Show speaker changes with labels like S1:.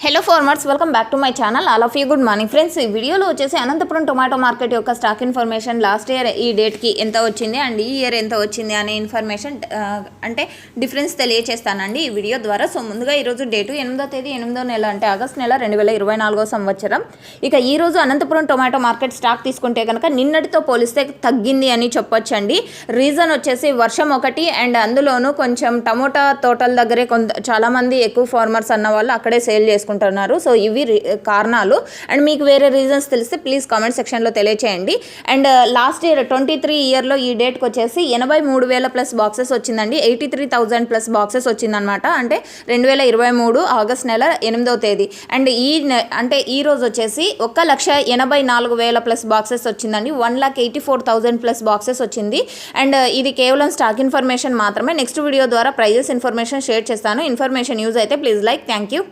S1: Hello farmers welcome back to my channel all of you good morning friends ఈ వీడియోలో వచ్చేసి Anantapuram tomato market యొక్క stock information last year ఈ డేట్కి ఎంత వచ్చింది అండ్ ఈ ఇయర్ ఎంత వచ్చింది అనే ఇన్ఫర్మేషన్ అంటే డిఫరెన్స్ తెలియచేస్తానండి ఈ వీడియో ద్వారా. సో ముందుగా ఈరోజు డేటు ఎనిమిదో తేదీ ఎనిమిదో నెల అంటే ఆగస్ట్ నెల రెండు వేల ఇరవై నాలుగో సంవత్సరం. ఇక ఈరోజు అనంతపురం టొమాటో మార్కెట్ స్టాక్ తీసుకుంటే కనుక నిన్నటితో పోలిస్తే తగ్గింది అని చెప్పొచ్చండి. రీజన్ వచ్చేసి వర్షం ఒకటి అండ్ అందులోనూ కొంచెం టమోటా తోటల దగ్గరే కొంత చాలామంది ఎక్కువ ఫార్మర్స్ అన్న వాళ్ళు అక్కడే సేల్ చేసుకుంటారు చేసుకుంటున్నారు. సో ఇవి కారణాలు. అండ్ మీకు వేరే రీజన్స్ తెలిస్తే ప్లీజ్ కామెంట్ సెక్షన్లో తెలియచేయండి. And uh, last year twenty three ఇయర్లో ఈ డేట్కి వచ్చేసి ఎనభై మూడు వేల ప్లస్ బాక్సెస్ వచ్చిందండి. Eighty three thousand plus boxes వచ్చిందనమాట అంటే రెండు వేల ఇరవై మూడు ఆగస్ట్ నెల ఎనిమిదవ తేదీ. అండ్ ఈ నె- అంటే ఈ రోజు వచ్చేసి ఒక లక్ష ఎనభై నాలుగు వేల ప్లస్ బాక్సెస్ వచ్చిందండి. One lakh eighty four thousand plus boxes వచ్చింది. అండ్ uh, ఇది కేవలం స్టాక్ ఇన్ఫర్మేషన్ మాత్రమే. నెక్స్ట్ వీడియో ద్వారా ప్రైజెస్ ఇన్ఫర్మేషన్ షేర్ చేస్తాను. ఇన్ఫర్మేషన్ యూజ్ అయితే ప్లీజ్ లైక్. Thank you.